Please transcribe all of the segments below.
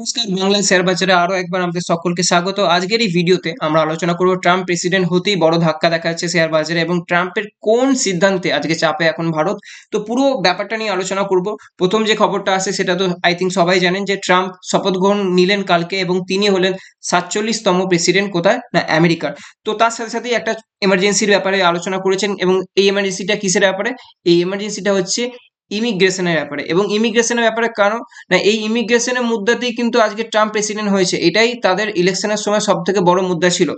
নমস্কার বাংলা শেয়ার বাজারে আরও একবার আমাদের সকলকে স্বাগত। আজকের এই ভিডিওতে আমরা আলোচনা করব ট্রাম্প প্রেসিডেন্ট হতেই বড় ধাক্কা দেখা যাচ্ছে শেয়ার বাজারে এবং ট্রাম্পের কোন সিদ্ধান্তে আজকে চাপে এখন ভারত? তো পুরো ব্যাপারটা নিয়ে আলোচনা করব। প্রথম যে খবরটা আছে সেটা তো আই থিঙ্ক সবাই জানেন যে ট্রাম্প শপথ গ্রহণ নিলেন কালকে এবং তিনি হলেন সাতচল্লিশতম প্রেসিডেন্ট কোথায়? না, আমেরিকার। তো তার সাথে সাথেই একটা এমার্জেন্সির ব্যাপারে আলোচনা করেছেন এবং এই এমার্জেন্সিটা কিসের ব্যাপারে? এই এমার্জেন্সিটা হচ্ছে ইমিগ্রেশনের ব্যাপারে। এবং ইমিগ্রেশনের ব্যাপারে কারণ না, এই ইমিগ্রেশনের মুদ্রাতেই কিন্তু আজকে ট্রাম্প প্রেসিডেন্ট হয়েছে। এটাই তাদের ইলেকশনের সময় সব থেকে বড় মুদ্রা ছিল।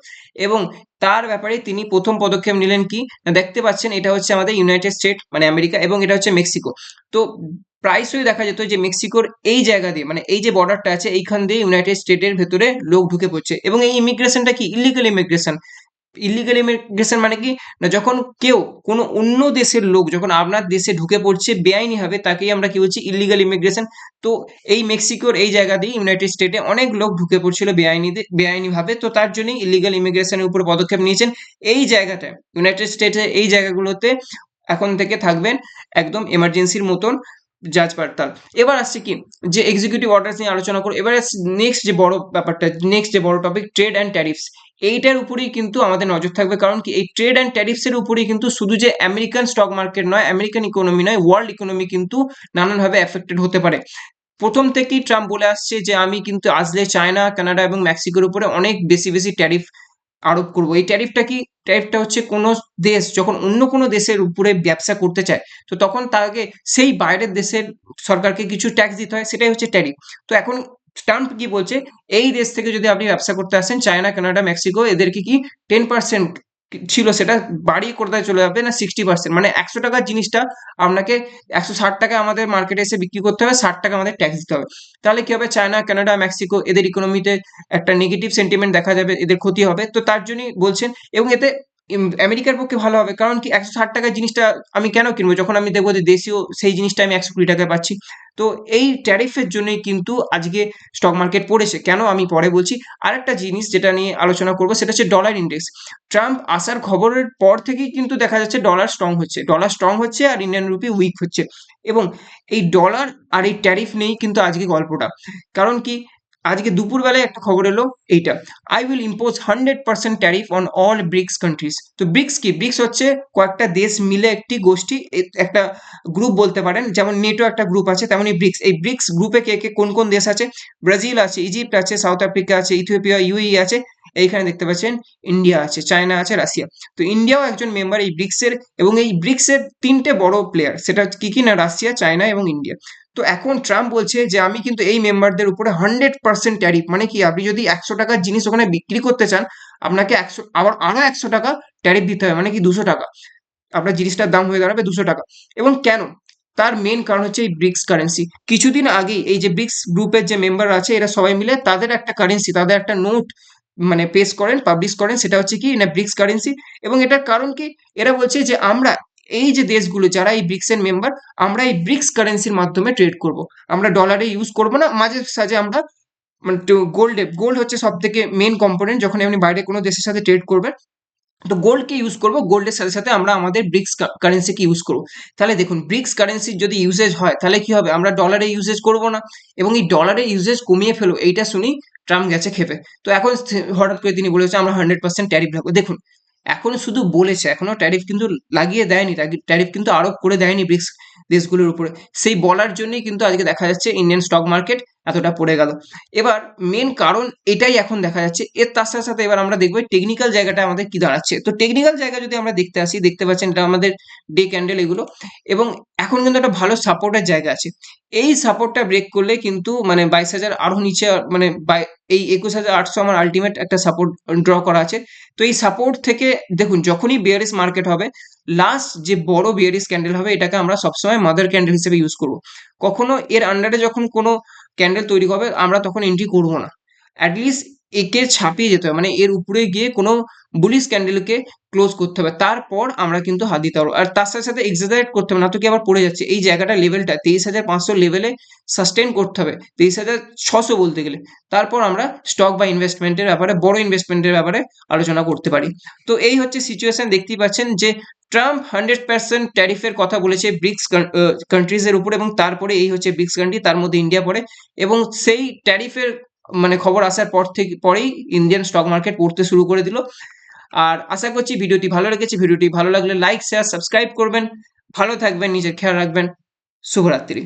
এবং তার ব্যাপারে তিনি প্রথম পদক্ষেপ নিলেন কি? দেখতে পাচ্ছেন, এটা হচ্ছে আমাদের ইউনাইটেড স্টেট মানে আমেরিকা, এবং এটা হচ্ছে মেক্সিকো। তো প্রায়শই দেখা যেত যে মেক্সিকোর এই জায়গা দিয়ে মানে এই যে বর্ডারটা আছে, এইখান দিয়ে ইউনাইটেড স্টেটের ভেতরে লোক ঢুকে পড়ছে। এবং এই ইমিগ্রেশনটা কি? ইলিগাল ইমিগ্রেশন ইলিগাল ইমিগ্রেশন মানে কি? না, যখন কেউ কোনো অন্য দেশের লোক যখন আপনার দেশে ঢুকে পড়ছে, বেআইনি ভাবে তাকেই আমরা কি বলছি? ইলিগাল ইমিগ্রেশন তো এই মেক্সিকোর এই জায়গা দিয়ে ইউনাইটেড স্টেটে অনেক লোক ঢুকে পড়ছিল বেআইনি বেআইনি ভাবে তো তার জন্যই ইলিগাল ইমিগ্রেশনের উপর পদক্ষেপ নিয়েছেন। এই জায়গাটায় ইউনাইটেড স্টেটে এই জায়গাগুলোতে এখন থেকে থাকবেন একদম এমার্জেন্সির মতন। জাজ পাড়তাল এবার আসছে কি? যে এক্সিকিউটিভ অর্ডার নিয়ে আলোচনা করো এবার নেক্সট যে বড় ব্যাপারটা নেক্সট যে বড় টপিক ট্রেড অ্যান্ড ট্যারিফস এইটার উপরেই কিন্তু আমাদের নজর থাকবে। কারণ কি? এই ট্রেড অ্যান্ড ট্যারিফসের উপরেই কিন্তু শুধু যে আমেরিকান স্টক মার্কেট নয় আমেরিকান ইকোনমি নয় ওয়ার্ল্ড ইকোনমি কিন্তু নানানভাবে এফেক্টেড হতে পারে। প্রথম থেকেই ট্রাম্প বলে আসছে যে, আমি কিন্তু আসলে চায়না, কানাডা এবং মেক্সিকোর উপরে অনেক বেশি বেশি ট্যারিফ আরোপ করব। এই ট্যারিফটা কি ট্যারিফটা হচ্ছে কোনো দেশ, যখন অন্য কোনো দেশের উপরে ব্যবসা করতে চায়, তো তখন তাকে সেই বাইরের দেশের সরকারকে কিছু ট্যাক্স দিতে হয়, সেটাই হচ্ছে ট্যারিফ তো এখন ট্রাম্প কি বলছে, এই দেশ থেকে যদি আপনি ব্যবসা করতে আসেন চায়না কানাডা মেক্সিকো এদেরকে কি টেন পার্সেন্ট ছিল সেটা বাড়িয়ে করতে চলে যাবে না সিক্সটি পার্সেন্ট মানে একশো টাকার জিনিসটা আপনাকে একশো ষাট টাকা আমাদের মার্কেটে এসে বিক্রি করতে হবে, ষাট টাকা আমাদের ট্যাক্স দিতে হবে। তাহলে কি হবে? চায়না কানাডা মেক্সিকো এদের ইকোনমিতে একটা নেগেটিভ সেন্টিমেন্ট দেখা যাবে, এদের ক্ষতি হবে। তো তার জন্যই বলছেন এবং এতে আমেরিকার পক্ষে ভালো হবে। কারণ কি একশো ষাট টাকার জিনিসটা আমি কেন কিনবো? যখন আমি দেখব যে দেশীয় সেই জিনিসটা আমি একশো কুড়ি টাকায় পাচ্ছি। তো এই ট্যারিফের জন্যই কিন্তু আজকে স্টক মার্কেট পড়েছে। কেন আমি পরে বলছি? আরেকটা জিনিস যেটা নিয়ে আলোচনা করব সেটা হচ্ছে ডলার ইন্ডেক্স ট্রাম্প আসার খবরের পর থেকেই কিন্তু দেখা যাচ্ছে ডলার স্ট্রং হচ্ছে। ডলার স্ট্রং হচ্ছে আর ইন্ডিয়ান রুপি উইক হচ্ছে। এবং এই ডলার আর এই ট্যারিফ নেই কিন্তু আজকে গল্পটা। কারণ কি আজকে দুপুরবেলায় একটা খবর এলো, এইটা। I will impose hundred percent tariff on all BRICS countries তো ব্রিক্স কি? ব্রিক্স হচ্ছে কয়েকটা দেশ মিলে একটি গোষ্ঠী একটা গ্রুপ বলতে পারেন, যেমন নেটো একটা গ্রুপ আছে, তেমনই ব্রিক্স এই ব্রিক্স গ্রুপে কে কে কোন কোন দেশ আছে? ব্রাজিল আছে ইজিপ্ট আছে সাউথ আফ্রিকা আছে ইথিওপিয়া ইউই আছে, এইখানে দেখতে পাচ্ছেন ইন্ডিয়া আছে চায়না আছে রাশিয়া তো ইন্ডিয়াও একজন মেম্বার এই ব্রিক্সের এবং এই ব্রিক্সের তিনটে বড় প্লেয়ার সেটা কি কি না রাশিয়া চায়না এবং ইন্ডিয়া তো এখন ট্রাম্প বলছে যে, আমি কিন্তু এই মেম্বারদের উপরে হান্ড্রেড পার্সেন্ট ট্যারিফ মানে কি, আপনি যদি একশো টাকার জিনিস ওখানে বিক্রি করতে চান, আপনাকে একশো, আবার আরও একশো টাকা ট্যারিফ দিতে হবে মানে কি, দুশো টাকা। আপনার জিনিসটার দাম হয়ে দাঁড়াবে দুশো টাকা। এবং কেন? তার মেন কারণ হচ্ছে এই ব্রিক্স কারেন্সি কিছুদিন আগেই এই যে ব্রিক্স গ্রুপের যে মেম্বার আছে, এরা সবাই মিলে তাদের একটা কারেন্সি তাদের একটা নোট মানে পেশ করেন পাবলিশ করেন, সেটা হচ্ছে কি না ব্রিক্স কারেন্সি এবং এটার কারণ কি? এরা বলছে যে, আমরা এই যে দেশগুলো যারা এই ব্রিক্সের মেম্বার আমরা এই ব্রিক্স কারেন্সির মাধ্যমে ট্রেড করব। আমরা ডলারে ইউজ করব না, মাঝে সাঝে আমরা মানে গোল্ডে গোল্ড হচ্ছে সব থেকে মেন কম্পোনেন্ট যখন আপনি বাইরে কোনো দেশের সাথে ট্রেড করবেন। তো গোল্ডকে ইউজ করব গোল্ডের সাথে সাথে আমরা আমাদের ব্রিক্স কারেন্সিকে ইউজ করব। তাহলে দেখুন ব্রিক্স কারেন্সির যদি ইউজেজ হয়, তাহলে কি হবে? আমরা ডলারে ইউজেজ করব না। এবং এই ডলারে ইউজেজ কমিয়ে ফেলো এইটা শুনি ট্রাম্প গেছে খেপে। তো এখন হঠাৎ করে তিনি বলেছে, আমরা হান্ড্রেড পার্সেন্ট ট্যারিফ রাখব। দেখুন এখন শুধু বলেছে এখনও ট্যারিফ কিন্তু লাগিয়ে দেয়নি ট্যারিফ কিন্তু আরোপ করে দেয়নি ব্রিক্স দেশগুলোর উপরে। সেই বলার জন্যই কিন্তু আজকে দেখা যাচ্ছে ইন্ডিয়ান স্টক মার্কেট এতটা পড়ে গেল। এবার মেন কারণ এটাই এখন দেখা যাচ্ছে। এর তার সাথে সাথে এবার আমরা দেখব টেকনিক্যাল জায়গাটা আমাদের কি দাঁড়াচ্ছে। তো টেকনিক্যাল জায়গা যদি আমরা দেখতে আসি, দেখতে পাচ্ছেন এটা আমাদের ডে ক্যান্ডেল এগুলো। এবং এখন কিন্তু একটা ভালো সাপোর্টের জায়গা আছে। এই সাপোর্টটা ব্রেক করলে কিন্তু মানে বাইশ হাজার আরও নিচে মানে এই একুশ হাজার আটশো আমার আলটিমেট একটা সাপোর্ট ড্র করা আছে। তো এই সাপোর্ট থেকে দেখুন, যখনই বিয়ারিস মার্কেট হবে লাস্ট যে বড় বিয়ারিস ক্যান্ডেল হবে, এটাকে আমরা সবসময় মাদার ক্যান্ডেল হিসেবে ইউজ করব। কখনো এর আন্ডারে যখন কোনো ক্যান্ডেল তৈরি হবে, আমরা তখন এন্ট্রি করব না। অ্যাটলিস্ট একে ছাপিয়ে যেতে হবে মানে এর উপরে গিয়ে কোনো বুলিশ ক্যান্ডেলকে ক্লোজ করতে হবে। তারপর আমরা কিন্তু হাত দিতে পারব। আর তার সাথে সাথে এক্সাজারেট করতে হবে, না তো কি আবার পড়ে যাচ্ছে। এই জায়গাটা লেভেলটা তেইশ হাজার পাঁচশো লেভেলে সাস্টেন করতে হবে, তেইশ হাজার ছশো বলতে গেলে। তারপর আমরা স্টক বা ইনভেস্টমেন্টের ব্যাপারে, বড় ইনভেস্টমেন্টের ব্যাপারে আলোচনা করতে পারি। তো এই হচ্ছে সিচুয়েশন দেখতেই পাচ্ছেন যে ট্রাম্প হান্ড্রেড পার্সেন্ট ট্যারিফের কথা বলেছে ব্রিক্স কান্ট্রিজের উপর এবং তারপরে এই হচ্ছে ব্রিক্স কান্ট্রি তার মধ্যে ইন্ডিয়া পড়ে। এবং সেই ট্যারিফের মানে খবর আসার পর থেকে, পরেই ইন্ডিয়ান স্টক মার্কেট পড়তে শুরু করে দিল। আর আশা করছি ভিডিওটি ভালো লেগেছে। ভিডিওটি ভালো লাগলে লাইক শেয়ার সাবস্ক্রাইব করবেন। ভালো থাকবেন, নিজের খেয়াল রাখবেন। শুভরাত্রি।